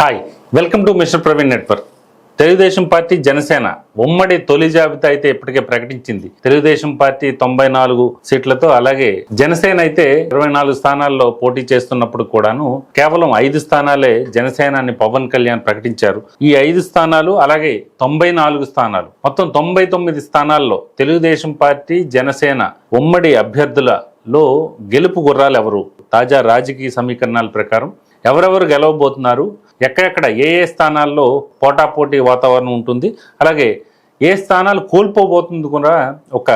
Hi welcome to mister Praveen network Telugu Desam party Janasena ఉమ్మడి తొలి జాబితా అయితే ఇప్పటికే ప్రకటించింది. తెలుగుదేశం పార్టీ తొంభై నాలుగు సీట్లతో అలాగే జనసేన అయితే ఇరవై నాలుగు స్థానాల్లో పోటీ చేస్తున్నప్పుడు కూడాను కేవలం ఐదు స్థానాలే జనసేనాన్ని పవన్ కళ్యాణ్ ప్రకటించారు. ఈ ఐదు స్థానాలు అలాగే తొంభై నాలుగు స్థానాలు. మొత్తం తొంభై తొమ్మిది స్థానాల్లో తెలుగుదేశం పార్టీ జనసేన ఉమ్మడి అభ్యర్థులలో గెలుపు గుర్రాలు ఎవరు తాజా రాజకీయ సమీకరణాల ప్రకారం ఎవరెవరు గెలవబోతున్నారు? ఎక్కడెక్కడ ఏ ఏ స్థానాల్లో పోటాపోటీ వాతావరణం ఉంటుంది అలాగే ఏ స్థానాలు కోల్పోబోతుంది కూడా ఒక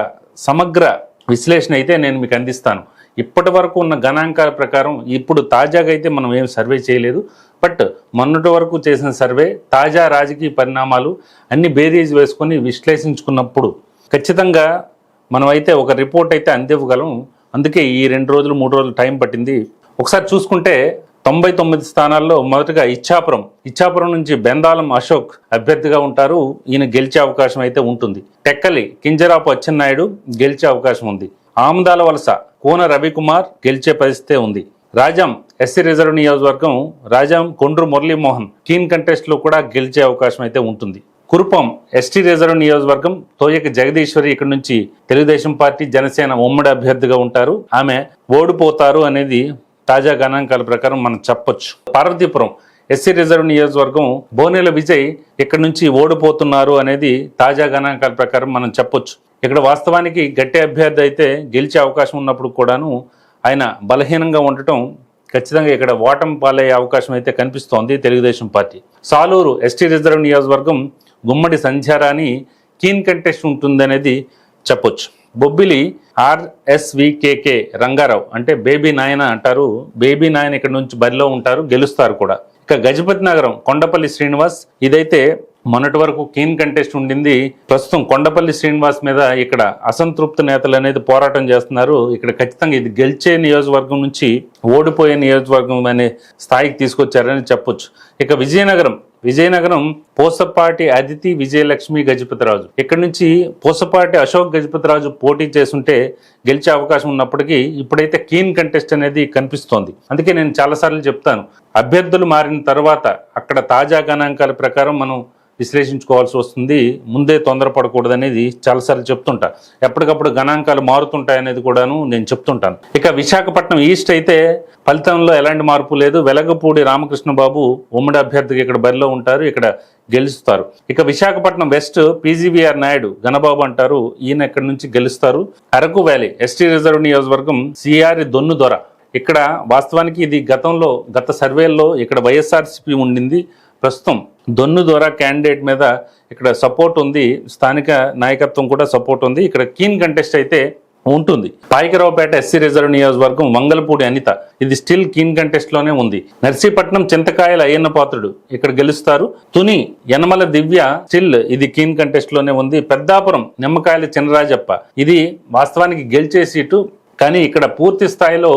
సమగ్ర విశ్లేషణ అయితే నేను మీకు అందిస్తాను. ఇప్పటి వరకు ఉన్న గణాంకాల ప్రకారం ఇప్పుడు తాజాగా అయితే మనం ఏం సర్వే చేయలేదు బట్ మొన్నటి వరకు చేసిన సర్వే తాజా రాజకీయ పరిణామాలు అన్ని బేరీజ్ వేసుకొని విశ్లేషించుకున్నప్పుడు ఖచ్చితంగా మనమైతే ఒక రిపోర్ట్ అయితే అందివ్వగలం. అందుకే ఈ రెండు రోజులు మూడు రోజులు టైం పట్టింది. ఒకసారి చూసుకుంటే తొంభై తొమ్మిది స్థానాల్లో మొదటగా ఇచ్చాపురం ఇచ్చాపురం నుంచి బెందాలం అశోక్ అభ్యర్థిగా ఉంటారు. ఈయన గెలిచే అవకాశం అయితే ఉంటుంది. టెక్కలి కింజరాపు అచ్చెన్నాయుడు గెలిచే అవకాశం ఉంది. ఆముదాల వలస కోన రవికుమార్ గెలిచే పరిస్థితే ఉంది. రాజాం ఎస్సీ రిజర్వ్ నియోజకవర్గం రాజాం కొండ్రు మురళీమోహన్ కీన్ కంటెస్ట్లో కూడా గెలిచే అవకాశం అయితే ఉంటుంది. కురుపం ఎస్టీ రిజర్వ్ నియోజకవర్గం తోయక జగదీశ్వరి ఇక్కడ నుంచి తెలుగుదేశం పార్టీ జనసేన ఉమ్మడి అభ్యర్థిగా ఉంటారు. ఆమె ఓడిపోతారు అనేది తాజా గణాంకాల ప్రకారం మనం చెప్పొచ్చు. పార్వతీపురం ఎస్సీ రిజర్వ్ నియోజకవర్గం బోనేల విజయ్ ఇక్కడ నుంచి ఓడిపోతున్నారు అనేది తాజా గణాంకాల ప్రకారం మనం చెప్పొచ్చు. ఇక్కడ వాస్తవానికి గట్టి అభ్యర్థి అయితే గెలిచే అవకాశం ఉన్నప్పుడు కూడాను ఆయన బలహీనంగా ఉండటం ఖచ్చితంగా ఇక్కడ ఓటమి పాలయ్యే అవకాశం అయితే కనిపిస్తోంది Telugu Desam party. Saluru ST reserve నియోజకవర్గం గుమ్మడి సంధ్యారాని కీన్ కంటెస్ట్ ఉంటుందనేది చెప్పొచ్చు. బొబ్బిలి ఆర్ఎస్వికేకే రంగారావు అంటే బేబీ నాయన అంటారు. బేబీ నాయన ఇక్కడ నుంచి బరిలో ఉంటారు గెలుస్తారు కూడా. ఇక గజపతి నగరం కొండపల్లి శ్రీనివాస్ ఇదైతే మొన్నటి వరకు కీన్ కంటెస్ట్ ఉండింది. ప్రస్తుతం కొండపల్లి శ్రీనివాస్ మీద ఇక్కడ అసంతృప్త నేతలు అనేది పోరాటం చేస్తున్నారు. ఇక్కడ ఖచ్చితంగా ఇది గెలిచే నియోజకవర్గం నుంచి ఓడిపోయే నియోజకవర్గం అనే స్థాయికి తీసుకొచ్చారని చెప్పొచ్చు. ఇక విజయనగరం విజయనగరం పోసపాటి అదితి విజయలక్ష్మి గజపతిరాజు. ఇక్కడ నుంచి పోసపాటి అశోక్ గజపతిరాజు పోటీ చేస్తుంటే గెలిచే అవకాశం ఉన్నప్పటికీ ఇప్పుడైతే కీన్ కంటెస్ట్ అనేది కనిపిస్తోంది. అందుకే నేను చాలాసార్లు చెప్తాను. అభ్యర్థులు మారిన తర్వాత అక్కడ తాజా గణాంకాల ప్రకారం మనం విశ్లేషించుకోవాల్సి వస్తుంది. ముందే తొందరపడకూడదు అనేది చాలాసార్లు చెప్తుంటా. ఎప్పటికప్పుడు గణాంకాలు మారుతుంటాయి అనేది కూడాను నేను చెప్తుంటాను. ఇక విశాఖపట్నం ఈస్ట్ అయితే ఫలితంలో ఎలాంటి మార్పు లేదు. వెలగపూడి రామకృష్ణ బాబు ఉమ్మడి అభ్యర్థిగా ఇక్కడ బరిలో ఉంటారు. ఇక్కడ గెలుస్తారు. ఇక విశాఖపట్నం వెస్ట్ పీజీవీఆర్ నాయుడు గణబాబు అంటారు ఈయన ఇక్కడ నుంచి గెలుస్తారు? అరకు వ్యాలీ ఎస్టీ రిజర్వ్ నియోజకవర్గం సిఆర్ దొన్ను దొర. ఇక్కడ వాస్తవానికి ఇది గతంలో గత సర్వేల్లో ఇక్కడ వైఎస్ఆర్సీపీ ఉండింది. ప్రస్తుతం దొన్ను ద్వారా క్యాండిడేట్ మీద ఇక్కడ సపోర్ట్ ఉంది. స్థానిక నాయకత్వం కూడా సపోర్ట్ ఉంది. ఇక్కడ కీన్ కంటెస్ట్ అయితే ఉంటుంది. పాయకరావుపేట ఎస్సీ రిజర్వ్ నియోజకవర్గం వంగలపూడి అనిత. ఇది స్టిల్ కీన్ కంటెస్ట్లోనే ఉంది. నర్సీపట్నం చింతకాయల అయ్యన్న పాత్రుడు ఇక్కడ గెలుస్తారు. తుని యనమల దివ్య స్టిల్ ఇది కీన్ కంటెస్ట్లోనే ఉంది. పెద్దాపురం నిమ్మకాయల చినరాజప్ప. ఇది వాస్తవానికి గెలిచే సీటు. కానీ ఇక్కడ పూర్తి స్థాయిలో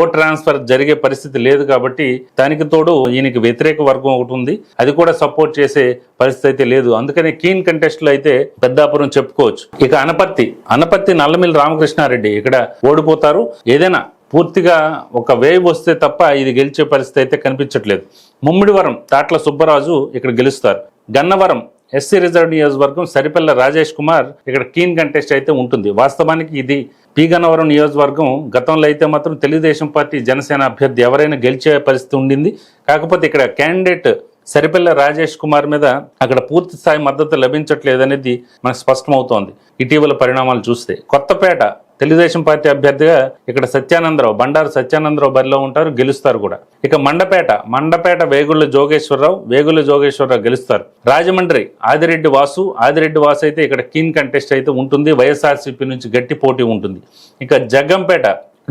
ఓట్ ట్రాన్స్ఫర్ జరిగే పరిస్థితి లేదు కాబట్టి దానికి తోడు ఈయనకి వ్యతిరేక వర్గం ఒకటి ఉంది. అది కూడా సపోర్ట్ చేసే పరిస్థితి అయితే లేదు. అందుకని కీన్ కంటెస్ట్లో అయితే పెద్దాపురం చెప్పుకోవచ్చు. ఇక అనపత్తి అనపత్తి నల్లమిల్లి రామకృష్ణారెడ్డి ఇక్కడ ఓడిపోతారు. ఏదైనా పూర్తిగా ఒక వేవ్ వస్తే తప్ప ఇది గెలిచే పరిస్థితి అయితే కనిపించట్లేదు. ముమ్మిడివరం తాట్ల సుబ్బరాజు ఇక్కడ గెలుస్తారు. గన్నవరం ఎస్సీ రిజర్వ్ నియోజకవర్గం సరిపల్ల రాజేష్ కుమార్ ఇక్కడ కీన్ కంటెస్ట్ అయితే ఉంటుంది. వాస్తవానికి ఇది పీగనవరం నియోజకవర్గం. గతంలో అయితే మాత్రం తెలుగుదేశం పార్టీ జనసేన అభ్యర్థి ఎవరైనా గెలిచే పరిస్థితి ఉండింది. కాకపోతే ఇక్కడ క్యాండిడేట్ సరిపల్ల రాజేష్ కుమార్ మీద అక్కడ పూర్తి స్థాయి మద్దతు లభించట్లేదనేది మనకు స్పష్టమవుతోంది. ఇటీవల పరిణామాలు చూస్తే కొత్తపేట తెలుగుదేశం పార్టీ అభ్యర్థిగా ఇక్కడ సత్యానందరావు బండారు సత్యానందరావు బరిలో ఉంటారు గెలుస్తారు కూడా. ఇక మండపేట మండపేట వేగుళ్ళ జోగేశ్వరరావు వేగుళ్ళ జోగేశ్వరరావు గెలుస్తారు. రాజమండ్రి ఆదిరెడ్డి వాసు ఆదిరెడ్డి వాసు అయితే ఇక్కడ కీన్ కంటెస్ట్ అయితే ఉంటుంది వైఎస్ఆర్సీపీ నుంచి గట్టి పోటీ ఉంటుంది. ఇక జగ్గంపేట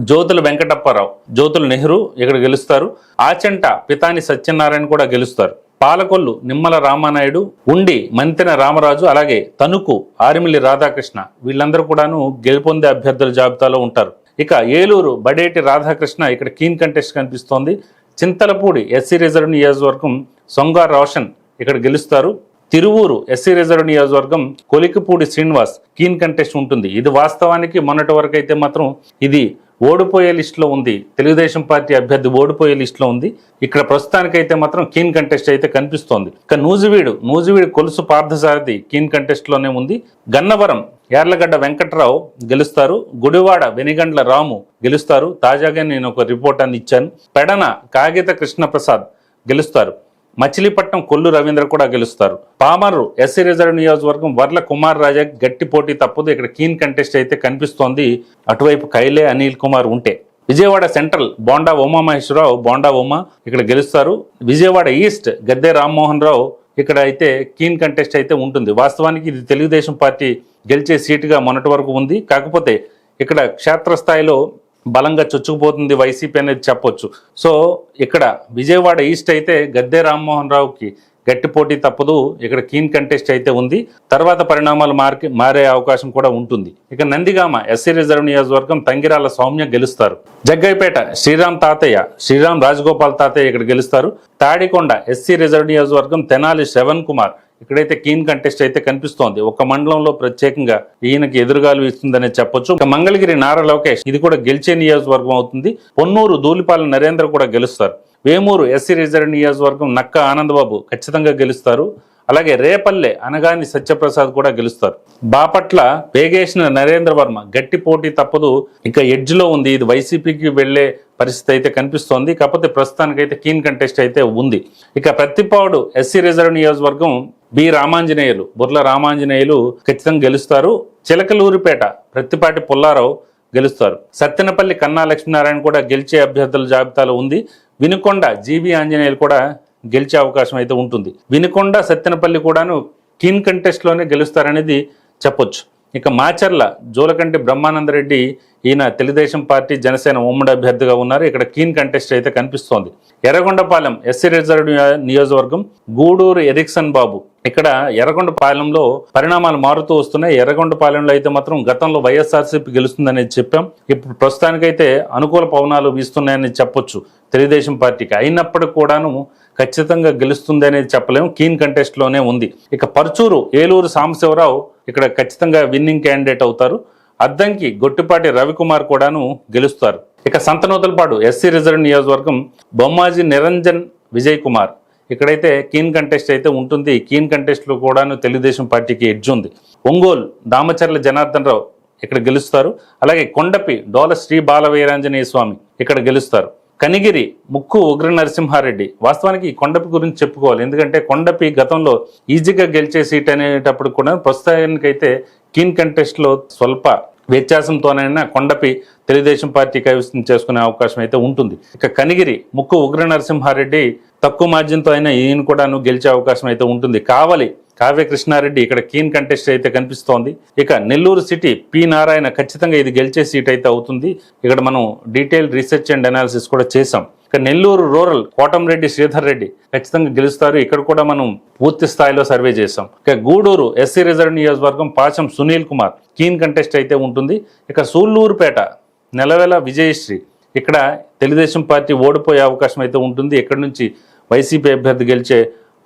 జ్యోతుల వెంకటప్పారావు జ్యోతుల నెహ్రూ ఇక్కడ గెలుస్తారు. ఆచంట పితాని సత్యనారాయణ కూడా గెలుస్తారు. పాలకొల్లు నిమ్మల రామానాయుడు ఉండి మంతెన రామరాజు అలాగే తణుకు ఆరిమిల్లి రాధాకృష్ణ వీళ్ళందరూ కూడాను గెలుపొందే అభ్యర్థుల జాబితాలో ఉంటారు. ఇక ఏలూరు బడేటి రాధాకృష్ణ ఇక్కడ కీన్ కంటెస్ట్ కనిపిస్తోంది. చింతలపూడి ఎస్సీ రిజర్వ్ నియోజకవర్గం సొంగ రోషన్ ఇక్కడ గెలుస్తారు. తిరువూరు ఎస్సీ రిజర్వ్ నియోజకవర్గం కొలికిపూడి శ్రీనివాస్ కీన్ కంటెస్ట్ ఉంటుంది. ఇది వాస్తవానికి మొన్నటి వరకు అయితే మాత్రం ఇది ఓడిపోయే లిస్టులో ఉంది. తెలుగుదేశం పార్టీ అభ్యర్థి ఓడిపోయే లిస్టులో ఉంది. ఇక్కడ ప్రస్తుతానికైతే మాత్రం కీన్ కంటెస్ట్ అయితే కనిపిస్తోంది. ఇక నూజివీడు నూజివీడు కొలుసు పార్థసారథి కీన్ కంటెస్ట్లోనే ఉంది. గన్నవరం యార్లగడ్డ వెంకట్రావు గెలుస్తారు. గుడివాడ వెనిగండ్ల రాము గెలుస్తారు. తాజాగా నేను ఒక రిపోర్ట్ అని ఇచ్చాను. పెడన కాగిత కృష్ణప్రసాద్ గెలుస్తారు. మచిలీపట్నం కొల్లు రవీంద్ర కూడా గెలుస్తారు. పామర్రు ఎస్సీ రిజర్వ్ నియోజకవర్గం వర్ల కుమార్ రాజా గట్టి పోటీ తప్పదు. ఇక్కడ కీన్ కంటెస్ట్ అయితే కనిపిస్తోంది. అటువైపు కైలే అనిల్ కుమార్ ఉంటే. విజయవాడ సెంట్రల్ బోండా ఉమామహేశ్వరరావు బోండా ఉమా ఇక్కడ గెలుస్తారు. విజయవాడ ఈస్ట్ గద్దె రామ్మోహన్ రావు ఇక్కడ అయితే కీన్ కంటెస్ట్ అయితే ఉంటుంది. వాస్తవానికి ఇది తెలుగుదేశం పార్టీ గెలిచే సీటుగా మొన్నటి వరకు ఉంది. కాకపోతే ఇక్కడ క్షేత్రస్థాయిలో బలంగా చొచ్చుకుపోతుంది వైసీపీ అనేది చెప్పొచ్చు. సో ఇక్కడ విజయవాడ ఈస్ట్ అయితే గద్దె రామ్మోహన్ రావుకి గట్టి పోటీ తప్పదు. ఇక్కడ కీన్ కంటెస్ట్ అయితే ఉంది. తర్వాత పరిణామాలు మార్కి మారే అవకాశం కూడా ఉంటుంది. ఇక నందిగామ ఎస్సీ రిజర్వ్ నియోజకవర్గం తంగిరాల సౌమ్య గెలుస్తారు. జగ్గైపేట శ్రీరామ్ తాతయ్య శ్రీరామ్ రాజగోపాల్ తాతయ్య ఇక్కడ గెలుస్తారు. తాడికొండ ఎస్సీ రిజర్వ్ నియోజకవర్గం తెనాలి శ్రవణ్ కుమార్. ఇక్కడైతే కీన్ కంటెస్ట్ అయితే కనిపిస్తోంది. ఒక మండలంలో ప్రత్యేకంగా ఈయనకి ఎదురుగాలు ఇస్తుందనే చెప్పొచ్చు. మంగళగిరి నారా లోకేష్ ఇది కూడా గెలిచే నియోజకవర్గం అవుతుంది. పొన్నూరు ధూళిపాల నరేంద్ర కూడా గెలుస్తారు. వేమూరు ఎస్సీ రిజర్వ్ నియోజకవర్గం నక్క ఆనందబాబు ఖచ్చితంగా గెలుస్తారు. అలాగే రేపల్లె అనగాని సత్యప్రసాద్ కూడా గెలుస్తారు. బాపట్ల వేగేసిన నరేంద్ర వర్మ గట్టి పోటీ తప్పదు. ఇక ఎడ్జ్లో ఉంది. ఇది వైసీపీకి వెళ్ళే పరిస్థితి అయితే కనిపిస్తోంది. కాకపోతే ప్రస్తుతానికైతే కీన్ కంటెస్ట్ అయితే ఉంది. ఇక ప్రతిపాడు ఎస్సీ రిజర్వ్ నియోజకవర్గం బి రామాంజనేయులు. బుర్ల రామాంజనేయులు ఖచ్చితంగా గెలుస్తారు. చిలకలూరిపేట ప్రత్తిపాటి పుల్లారావు గెలుస్తారు. సత్తెనపల్లి కన్నా లక్ష్మీనారాయణ కూడా గెలిచే అభ్యర్థుల జాబితాలో ఉంది. వినుకొండ జీవి ఆంజనేయులు కూడా గెలిచే అవకాశం అయితే ఉంటుంది. వినుకొండ సత్తెనపల్లి కూడాను కీన్ కంటెస్ట్లోనే గెలుస్తారనేది చెప్పొచ్చు. ఇక మాచర్ల జోలకంటి బ్రహ్మానందరెడ్డి ఈయన తెలుగుదేశం పార్టీ జనసేన ఉమ్మడి అభ్యర్థిగా ఉన్నారు. ఇక్కడ కీన్ కంటెస్ట్ అయితే కనిపిస్తోంది. ఎర్రగొండపాలెం ఎస్సీ రిజర్వ్ నియోజకవర్గం గూడూరు ఎరిక్సన్ బాబు. ఇక్కడ ఎర్రగొండపాలెంలో పరిణామాలు మారుతూ వస్తున్నాయి. ఎర్రగొండపాలెంలో అయితే మాత్రం గతంలో వైఎస్ఆర్సీపీ గెలుస్తుందనేది చెప్పాం. ఇప్పుడు ప్రస్తుతానికైతే అనుకూల పవనాలు వీస్తున్నాయని చెప్పొచ్చు తెలుగుదేశం పార్టీకి. అయినప్పటికీ కూడాను ఖచ్చితంగా గెలుస్తుంది అనేది చెప్పలేము. కీన్ కంటెస్ట్లోనే ఉంది. ఇక పర్చూరు ఏలూరు సాంబశివరావు ఇక్కడ ఖచ్చితంగా విన్నింగ్ క్యాండిడేట్ అవుతారు. అద్దంకి గొట్టిపాటి రవికుమార్ కూడాను గెలుస్తారు. ఇక సంతనూతలపాడు ఎస్సీ రిజర్వ్ నియోజకవర్గం బొమ్మాజీ నిరంజన్ విజయ్ కుమార్. ఇక్కడైతే కీన్ కంటెస్ట్ అయితే ఉంటుంది. కీన్ కంటెస్ట్లో కూడాను తెలుగుదేశం పార్టీకి ఎడ్జ్ ఉంది. ఒంగోలు దామచర్ల జనార్దన్ రావు ఇక్కడ గెలుస్తారు. అలాగే కొండపి డోల శ్రీ బాలవీరాంజనేయ స్వామి ఇక్కడ గెలుస్తారు. కనిగిరి ముక్కు ఉగ్ర నరసింహారెడ్డి. వాస్తవానికి ఈ కొండపి గురించి చెప్పుకోవాలి. ఎందుకంటే కొండపి గతంలో ఈజీగా గెలిచే సీట్ అనేటప్పుడు కూడా ప్రస్తుతానికైతే కీన్ కంటెస్ట్లో స్వల్ప వ్యత్యాసంతోనైనా కొండపి తెలుగుదేశం పార్టీ కైవసం చేసుకునే అవకాశం అయితే ఉంటుంది. ఇక కనిగిరి ముక్కు ఉగ్ర నరసింహారెడ్డి తక్కువ మార్జిన్తో అయినా ఈయన కూడాను గెలిచే అవకాశం అయితే ఉంటుంది. కావాలి కావ్య కృష్ణారెడ్డి ఇక్కడ కీన్ కంటెస్ట్ అయితే కనిపిస్తోంది. ఇక నెల్లూరు సిటీ పి నారాయణ ఖచ్చితంగా ఇది గెలిచే సీట్ అయితే అవుతుంది. ఇక్కడ మనం డీటెయిల్ రీసెర్చ్ అండ్ అనాలిసిస్ కూడా చేసాం ఇక నెల్లూరు రూరల్ కోటంరెడ్డి శ్రీధర్ రెడ్డి ఖచ్చితంగా గెలుస్తారు. ఇక్కడ కూడా మనం పూర్తి స్థాయిలో సర్వే చేసాం ఇక గూడూరు ఎస్సీ రిజర్వ్ నియోజకవర్గం పాచం సునీల్ కుమార్ కీన్ కంటెస్ట్ అయితే ఉంటుంది. ఇక సూళ్ళూరుపేట నెలవెల విజయశ్రీ ఇక్కడ తెలుగుదేశం పార్టీ ఓడిపోయే అవకాశం అయితే ఉంటుంది. ఇక్కడ నుంచి వైసీపీ అభ్యర్థి గెలిచే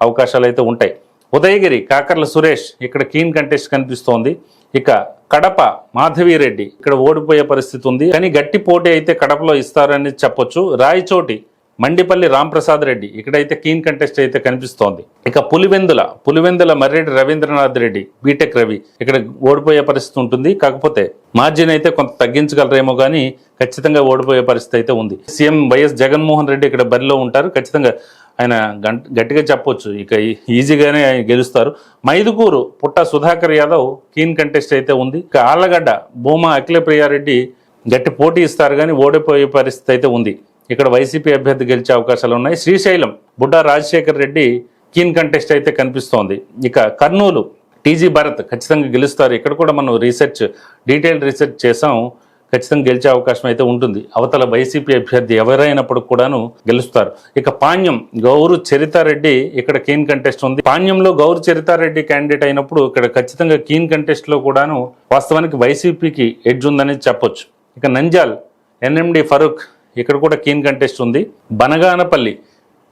అవకాశాలు అయితే ఉంటాయి. ఉదయగిరి కాకర్ల సురేష్ ఇక్కడ కీన్ కంటెస్ట్ కనిపిస్తోంది. ఇక కడప మాధవిరెడ్డి ఇక్కడ ఓడిపోయే పరిస్థితి ఉంది. కానీ గట్టి పోటీ అయితే కడపలో ఇస్తారని చెప్పొచ్చు. రాయచోటి మండిపల్లి రాంప్రసాద్ రెడ్డి ఇక్కడైతే కీన్ కంటెస్ట్ అయితే కనిపిస్తోంది. ఇక పులివెందుల పులివెందుల మర్రెడ్డి రవీంద్రనాథ్ రెడ్డి బీటెక్ రవి ఇక్కడ ఓడిపోయే పరిస్థితి ఉంటుంది. కాకపోతే మార్జిన్ అయితే కొంత తగ్గించగలరేమో కానీ ఖచ్చితంగా ఓడిపోయే పరిస్థితి అయితే ఉంది. సీఎం వైఎస్ జగన్మోహన్ రెడ్డి ఇక్కడ బరిలో ఉంటారు. ఖచ్చితంగా ఆయన గంట గట్టిగా చెప్పొచ్చు. ఇక ఈ- ఈజీగానే ఆయన గెలుస్తారు. మైదుకూరు పుట్ట సుధాకర్ యాదవ్ కీన్ కంటెస్ట్ అయితే ఉంది. ఇక ఆళ్ళగడ్డ భూమా అఖిలప్రియారెడ్డి గట్టి పోటీ ఇస్తారు కానీ ఓడిపోయే పరిస్థితి అయితే ఉంది. ఇక్కడ వైసీపీ అభ్యర్థి గెలిచే అవకాశాలు ఉన్నాయి. శ్రీశైలం బుడ్డా రాజశేఖర్ రెడ్డి కీన్ కంటెస్ట్ అయితే కనిపిస్తోంది. ఇక కర్నూలు టీజీ భరత్ ఖచ్చితంగా గెలుస్తారు. ఇక్కడ కూడా మనం రీసెర్చ్ డీటెయిల్ రీసెర్చ్ చేసాం ఖచ్చితంగా గెలిచే అవకాశం అయితే ఉంటుంది. అవతల వైసీపీ అభ్యర్థి ఎవరైనప్పుడు కూడాను గెలుస్తారు. ఇక పాణ్యం గౌరు చరితారెడ్డి ఇక్కడ కీన్ కంటెస్ట్ ఉంది. పాణ్యంలో గౌరు చరితారెడ్డి క్యాండిడేట్ అయినప్పుడు ఇక్కడ ఖచ్చితంగా కీన్ కంటెస్ట్లో కూడాను వాస్తవానికి వైసీపీకి ఎడ్జ్ ఉందని చెప్పొచ్చు. ఇక నంజాల్ ఎన్ఎండి ఫరూక్ ఇక్కడ కూడా కీన్ కంటెస్ట్ ఉంది. బనగానపల్లి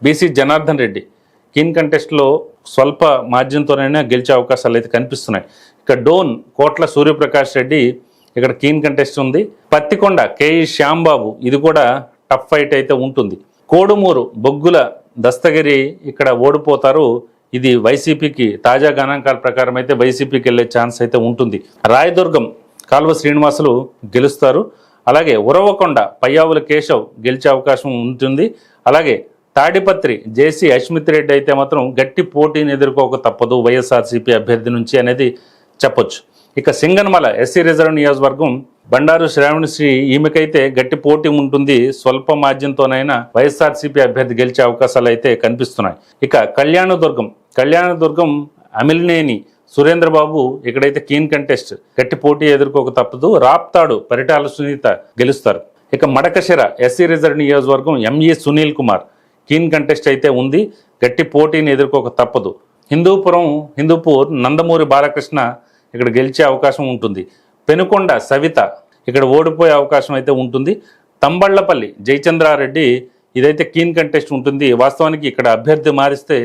బీసీ జనార్దన్ రెడ్డి కీన్ కంటెస్ట్లో స్వల్ప మార్జిన్తోనైనా గెలిచే అవకాశాలు అయితే కనిపిస్తున్నాయి. ఇక డోన్ కోట్ల సూర్యప్రకాష్ రెడ్డి ఇక్కడ కీన్ కంటెస్ట్ ఉంది. పత్తికొండ కేఈ శ్యాంబాబు ఇది కూడా టఫ్ ఫైట్ అయితే ఉంటుంది. కోడుమూరు బొగ్గుల దస్తగిరి ఇక్కడ ఓడిపోతారు. ఇది వైసీపీకి తాజా గణాంకాల ప్రకారం అయితే వైసీపీకి వెళ్ళే ఛాన్స్ అయితే ఉంటుంది. రాయదుర్గం కాల్వ శ్రీనివాసులు గెలుస్తారు. అలాగే ఉరవకొండ పయ్యావుల కేశవ్ గెలిచే అవకాశం ఉంటుంది. అలాగే తాడిపత్రి జేసీ అశ్మిత్ రెడ్డి అయితే మాత్రం గట్టి పోటీని ఎదుర్కోక తప్పదు. వైఎస్ఆర్సీపీ అభ్యర్థి నుంచి అనేది చెప్పొచ్చు. ఇక సింగన్మల ఎస్సీ రిజర్వ్ నియోజకవర్గం బండారు శ్రావణి శ్రీ ఈమెకైతే గట్టి పోటీ ఉంటుంది. స్వల్ప మార్జిన్తోనైనా వైఎస్ఆర్సీపీ అభ్యర్థి గెలిచే అవకాశాలు అయితే కనిపిస్తున్నాయి. ఇక కళ్యాణదుర్గం కళ్యాణదుర్గం అమిలినేని సురేంద్రబాబు ఇక్కడైతే కీన్ కంటెస్ట్. గట్టి పోటీ ఎదుర్కోక తప్పదు. రాప్తాడు పరిటాల సునీత గెలుస్తారు. ఇక మడకశిర ఎస్సీ రిజర్వ్ నియోజకవర్గం ME Sunil Kumar keen contest అయితే ఉంది. గట్టి పోటీని ఎదుర్కోక తప్పదు. హిందూపురం హిందూపూర్ నందమూరి బాలకృష్ణ ఇక్కడ గెలిచే అవకాశం ఉంటుంది. పెనుకొండ సవిత ఇక్కడ ఓడిపోయే అవకాశం అయితే ఉంటుంది. తంబళ్ళపల్లి జయచంద్రారెడ్డి ఇదైతే కీన్ కంటెస్ట్ ఉంటుంది. వాస్తవానికి ఇక్కడ అభ్యర్థి మారిస్తే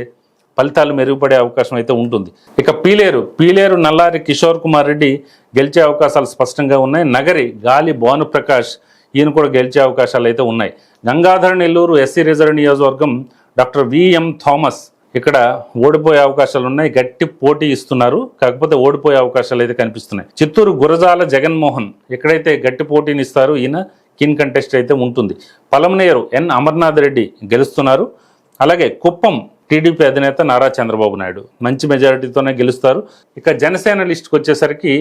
ఫలితాలు మెరుగుపడే అవకాశం అయితే ఉంటుంది. ఇక పీలేరు పీలేరు నల్లారి కిషోర్ కుమార్ రెడ్డి గెలిచే అవకాశాలు స్పష్టంగా ఉన్నాయి. నగరి గాలి భానుప్రకాష్ ఈయన కూడా గెలిచే అవకాశాలు అయితే ఉన్నాయి. గంగాధర నెల్లూరు ఎస్సీ రిజర్వ్ నియోజకవర్గం డాక్టర్ విఎం థామస్ ఇక్కడ ఓడిపోయే అవకాశాలు ఉన్నాయి గట్టి పోటీ ఇస్తున్నారు కాకపోతే ఓడిపోయే అవకాశాలు అయితే కనిపిస్తున్నాయి. చిత్తూరు గురజాల జగన్మోహన్ ఎక్కడైతే గట్టి పోటీని ఇస్తారు ఈయన కిన్ కంటెస్ట్ అయితే ఉంటుంది. పలమనేరు ఎన్. అమర్నాథ్ రెడ్డి గెలుస్తున్నారు. అలాగే కుప్పం టీడీపీ అధినేత నారా చంద్రబాబు నాయుడు మంచి మెజారిటీతోనే గెలుస్తారు. ఇక జనసేన లిస్టుకు వచ్చేసరికి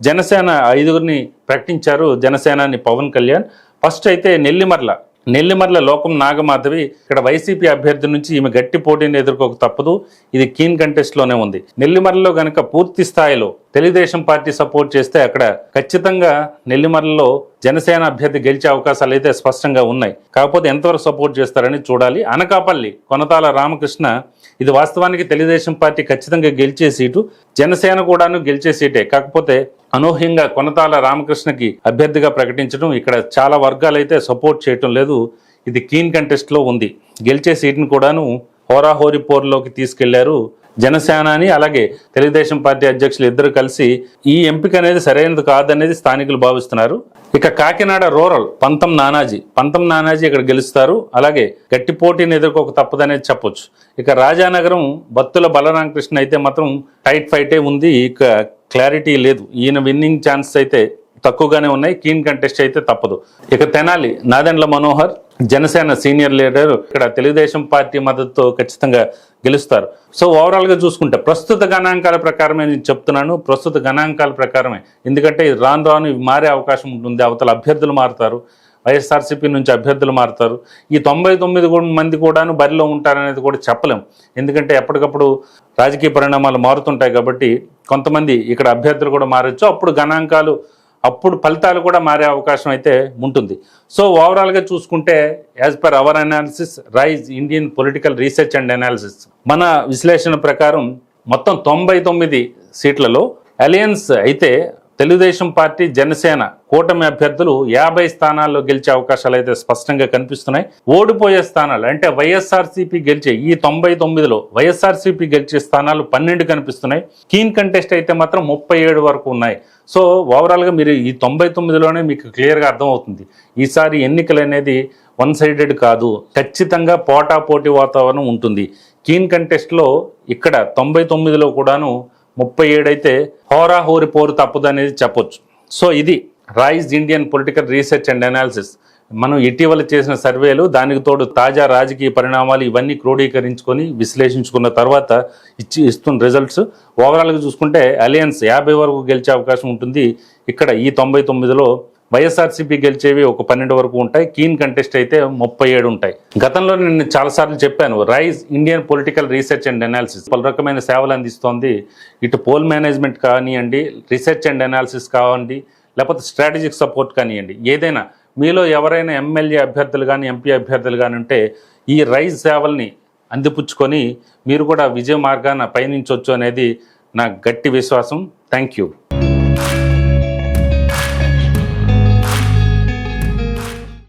జనసేన ఐదుగురిని ప్రకటించారు జనసేనాని పవన్ కళ్యాణ్. ఫస్ట్ అయితే నెల్లిమర్ల నెల్లిమర్ల లోకం నాగమాధవి ఇక్కడ వైసీపీ అభ్యర్థి నుంచి ఈమె గట్టి పోటీని ఎదుర్కోక తప్పదు. ఇది కీన్ కంటెస్ట్లోనే ఉంది. నెల్లిమర్లలో గనక పూర్తి స్థాయిలో తెలుగుదేశం పార్టీ సపోర్ట్ చేస్తే అక్కడ ఖచ్చితంగా నెల్లిమర్లలో జనసేన అభ్యర్థి గెలిచే అవకాశాలు అయితే స్పష్టంగా ఉన్నాయి. కాకపోతే ఎంతవరకు సపోర్ట్ చేస్తారని చూడాలి. అనకాపల్లి కొనతాల రామకృష్ణ ఇది వాస్తవానికి తెలుగుదేశం పార్టీ ఖచ్చితంగా గెలిచే సీటు జనసేన కూడాను గెలిచే సీటే. కాకపోతే అనూహ్యంగా కొనతాల రామకృష్ణకి అభ్యర్థిగా ప్రకటించడం ఇక్కడ చాలా వర్గాలు అయితే సపోర్ట్ చేయటం లేదు. ఇది కీన్ కంటెస్ట్లో ఉంది. గెలిచే సీట్ని కూడాను హోరాహోరి పోర్లోకి తీసుకెళ్ళారు జనసేనాని. అలాగే తెలుగుదేశం పార్టీ అధ్యక్షులు ఇద్దరు కలిసి ఈ ఎంపిక అనేది సరైనది కాదనేది స్థానికులు భావిస్తున్నారు. ఇక కాకినాడ రూరల్ పంతం నానాజీ. పంతం నానాజీ ఇక్కడ గెలుస్తారు. అలాగే గట్టి పోటీని ఎదుర్కోక తప్పదనేది చెప్పొచ్చు. ఇక రాజానగరం బత్తుల బలరామకృష్ణ అయితే మాత్రం టైట్ ఫైటే ఉంది. ఇక క్లారిటీ లేదు. ఈయన విన్నింగ్ ఛాన్స్ అయితే తక్కువగానే ఉన్నాయి. కీన్ కంటెస్ట్ అయితే తప్పదు. ఇక తెనాలి నాదెండ్ల మనోహర్ జనసేన సీనియర్ లీడర్ ఇక్కడ తెలుగుదేశం పార్టీ మద్దతుతో ఖచ్చితంగా గెలుస్తారు. సో ఓవరాల్గా చూసుకుంటే ప్రస్తుత గణాంకాల ప్రకారమే నేను చెప్తున్నాను. ప్రస్తుత గణాంకాల ప్రకారమే. ఎందుకంటే ఇది రాను రాను మారే అవకాశం ఉంటుంది. అవతల అభ్యర్థులు మారుతారు. వైఎస్ఆర్సీపీ నుంచి అభ్యర్థులు మారుతారు. ఈ తొంభై తొమ్మిది మంది కూడాను బరిలో ఉంటారనేది కూడా చెప్పలేం. ఎందుకంటే ఎప్పటికప్పుడు రాజకీయ పరిణామాలు మారుతుంటాయి కాబట్టి కొంతమంది ఇక్కడ అభ్యర్థులు కూడా మారచ్చు. అప్పుడు గణాంకాలు అప్పుడు ఫలితాలు కూడా మారే అవకాశం అయితే ఉంటుంది. సో ఓవరాల్గా చూసుకుంటే as per our analysis rise Indian political research and analysis. మన విశ్లేషణ ప్రకారం మొత్తం తొంభై తొమ్మిది సీట్లలో అలయన్స్ అయితే తెలుగుదేశం పార్టీ జనసేన కూటమి అభ్యర్థులు యాభై స్థానాల్లో గెలిచే అవకాశాలు అయితే స్పష్టంగా కనిపిస్తున్నాయి. ఓడిపోయే స్థానాలు అంటే వైఎస్ఆర్సీపీ గెలిచే ఈ తొంభై తొమ్మిదిలో వైఎస్ఆర్సీపీ గెలిచే స్థానాలు పన్నెండు కనిపిస్తున్నాయి. కీన్ కంటెస్ట్ అయితే మాత్రం ముప్పై ఏడు వరకు ఉన్నాయి. సో ఓవరాల్గా మీరు ఈ తొంభై తొమ్మిదిలోనే మీకు క్లియర్గా అర్థమవుతుంది. ఈసారి ఎన్నికలు అనేది వన్ సైడెడ్ కాదు ఖచ్చితంగా పోటాపోటీ వాతావరణం ఉంటుంది. కీన్ కంటెస్ట్లో ఇక్కడ తొంభై తొమ్మిదిలో కూడాను ముప్పై ఏడైతే హోరాహోరి పోరు తప్పదనేది చెప్పొచ్చు. సో ఇది rise Indian political research and analysis. మనం ఇటీవల చేసిన సర్వేలు దానికి తోడు తాజా రాజకీయ పరిణామాలు ఇవన్నీ క్రోడీకరించుకొని విశ్లేషించుకున్న తర్వాత ఇచ్చి ఇస్తున్న రిజల్ట్స్ ఓవరాల్గా చూసుకుంటే అలయన్స్ యాభై వరకు గెలిచే అవకాశం ఉంటుంది. ఇక్కడ ఈ తొంభై తొమ్మిదిలో వైఎస్ఆర్సీపీ గెలిచేవి ఒక పన్నెండు వరకు ఉంటాయి. కీన్ కంటెస్ట్ అయితే ముప్పై ఏడు ఉంటాయి. గతంలో నేను చాలాసార్లు చెప్పాను rise Indian political research and analysis పలు రకమైన సేవలు అందిస్తోంది. ఇటు పోల్ మేనేజ్మెంట్ కానివ్వండి రీసెర్చ్ అండ్ అనాలిసిస్ కావండి లేకపోతే స్ట్రాటజిక్ సపోర్ట్ కానివ్వండి ఏదైనా మీలో ఎవరైనా ఎమ్మెల్యే అభ్యర్థులు కానీ ఎంపీ అభ్యర్థులు కానీ ఉంటే ఈ రైజ్ సేవల్ని అందిపుచ్చుకొని మీరు కూడా విజయ మార్గాన పయనించవచ్చు అనేది నా గట్టి విశ్వాసం. Thank you.